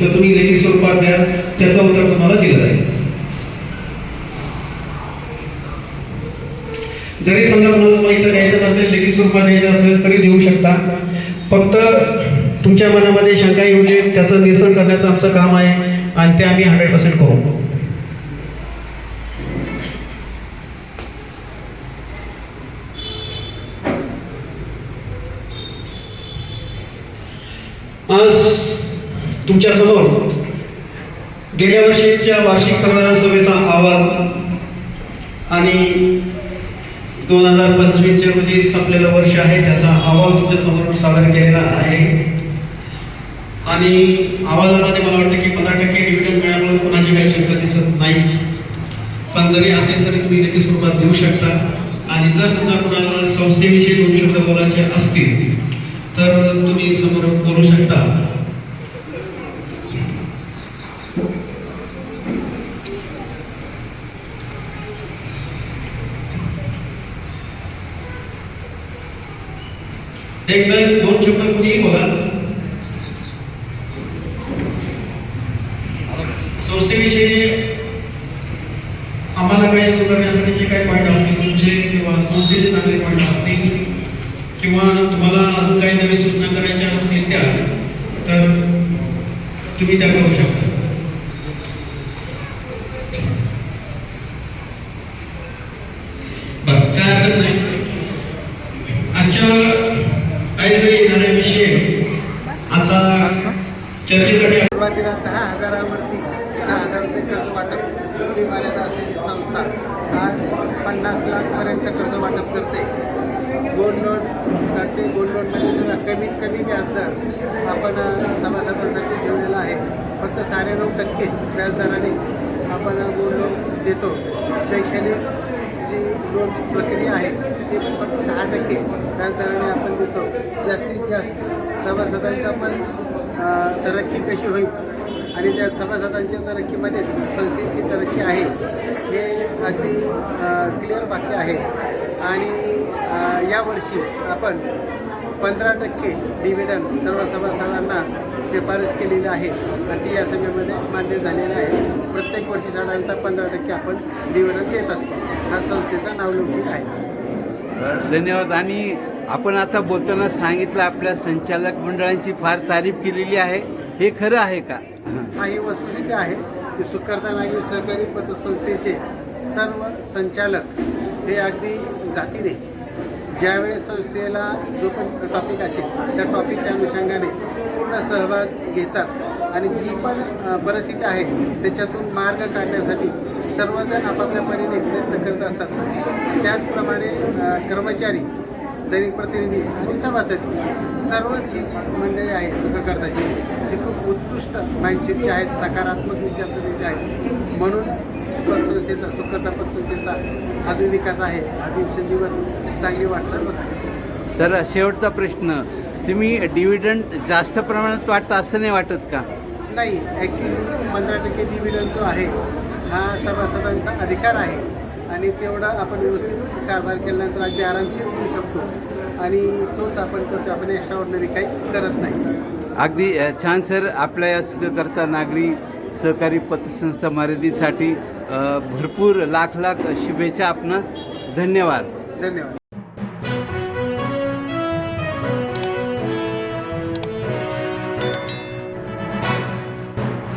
तर तुम्ही लेखी स्वरूपात द्या त्याचा उत्तर तुम्हाला दिलं जाईल. जरी समजा कोणाला तुम्हाला इथं द्यायचं नसेल लेखी स्वरूपात द्यायचं असेल तरी देऊ शकता. फक्त तुमच्या मनामध्ये शंका येऊ नये त्याचं निरसन करण्याचं आमचं काम आहे आणि ते आम्ही हंड्रेड पर्सेंट करू. आज तुमच्यासमोर गेल्या वर्षीच्या वार्षिक संमेलन सभेचा अहवाल आणि दोन हजार पंचवीसच्या म्हणजे संपलेलं वर्ष आहे त्याचा अहवाल तुमच्यासमोर सादर केलेला आहे. आणि आवाजामध्ये मला वाटतं की पंधरा टक्के डिव्हिडंड मिळाल्यामुळे कोणाची काही शंका दिसत नाही. पण जरी असेल तरी तुम्ही लेखी स्वरूपात देऊ शकता. आणि जर समजा कोणाला संस्थेविषयी दोन शब्द बोलायचे असतील तर तुम्ही समोर बोलू शकता. एकदा दोन शब्द कुणीही बोला संस्थेविषयी आम्हाला काही सुधारण्यासाठी जे काही पॉईंट असतील तुमचे किंवा संस्थेचे चांगले पॉईंट असतील किंवा तुम्हाला अजून काही नवीन सूचना करायच्या असतील त्या तर तुम्ही त्या करू शकता. बरं काय हरकत नाही. आजच्या ऐनवेळी येणाऱ्या विषय आता चर्चेसाठी सुरुवातीला दहा हजारावरती दहा हजार रुपये कर्ज वाटप एवढी मर्यादा असलेली संस्था आज पन्नास लाखपर्यंत कर्ज वाटप करते. गोल्ड लोन करते. गोल्ड लोनमध्ये सुद्धा कमीत कमी व्याजदर आपण सभासदांसाठी ठेवलेला आहे. फक्त साडेनऊ टक्के व्याजदराने आपण गोल्ड लोन देतो. शैक्षणिक जी लोन प्रक्रिया आहे ती पण फक्त दहा टक्के. व्याजदराने आपण देतो. जास्तीत जास्त सभासदांचा पण तरक्की कशी होईल? आणि त्या सभासदांच्या तरक्कीमध्येच संस्थेची तरक्की आहे हे अगदी क्लिअर वाक्य आहे. आणि यावर्षी आपण पंधरा टक्के डिव्हिडन सर्व सभासदांना शिफारस केलेली आहे. आणि ती या सभेमध्ये मान्य झालेली आहे. प्रत्येक वर्षी साधारणतः पंधरा टक्के आपण डिव्हिडन देत असतो. हा संस्थेचा नावलौकिक आहे. धन्यवाद. आणि आपण आता बोलताना सांगितलं आपल्या संचालक मंडळांची फार तारीफ केलेली आहे. हे खरं आहे का? हा ही वस्तुस्थिती आहे की सुकर्ता नागरी सहकारी पतसंस्थेचे सर्व संचालक हे अगदी जातीने ज्यावेळेस संस्थेला जो पण टॉपिक असेल त्या टॉपिकच्या अनुषंगाने पूर्ण सहभाग घेतात आणि जी पण परिस्थिती आहे त्याच्यातून मार्ग काढण्यासाठी सर्वजण आपापल्या परीने प्रयत्न करत असतात. त्याचप्रमाणे कर्मचारी दैनिक प्रतिनिधी आणि सभासद सर्वच ही जी मंडळी आहे सुखकर्ताची ती खूप उत्कृष्ट माइंडसेटची आहेत सकारात्मक विचारसरणीची आहेत. म्हणून पतसंस्थेचा सुखकर्ता पतसंस्थेचा हा जो विकास आहे. हा दिवसेंदिवस चांगली वाटचाल होत आहे. सर शेवटचा प्रश्न. तुम्ही डिव्हिडंड जास्त प्रमाणात वाटतं असं नाही वाटत का? नाही ॲक्च्युली पंधरा टक्के डिव्हिडंड जो आहे हा सभासदांचा अधिकार आहे. आणि तेवढा आपण व्यवस्थित कारभार केल्यानंतर अगदी आरामशीर होऊ शकतो. आणि तोच आपण करतो. आपण एक्स्ट्रा ऑर्डनरी काही करत नाही. अगदी छान सर आपल्या या सुखकर्ता नागरी सहकारी पतसंस्था मर्यादितसाठी अ, भरपूर लाख लाख शुभेच्छा आपणास. धन्यवाद. धन्यवाद.